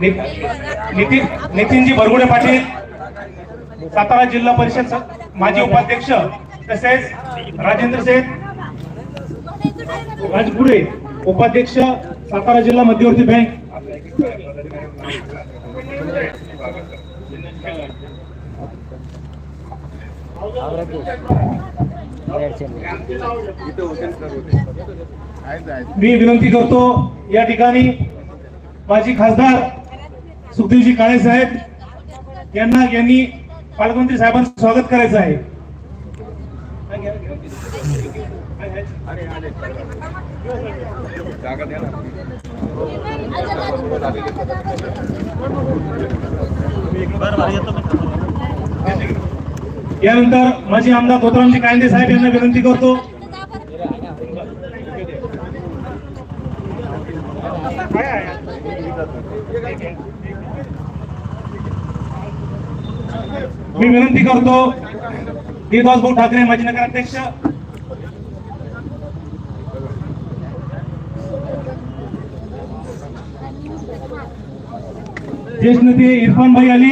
नितीन नितीनजी बरगुडे पाटील सातारा जिल्हा परिषद माजी उपाध्यक्ष तसेच राजेंद्र शेठ राजपुडे उपाध्यक्ष सातारा जिल्हा मध्यवर्ती बँक. मी विनंती करतो या ठिकाणी माजी खासदार सुखदेवजी काळे साहेब यांना यांनी पालकमंत्री साहेबांचं स्वागत करायचं आहे. यानंतर माजी आमदार धोत्रामजी कायंदे साहेब यांना विनंती करतो. मी विनंती करतो देवदास भाऊ ठाकरे माजी नगराध्यक्ष. ज्येष्ठ नेते इरफान भाई अली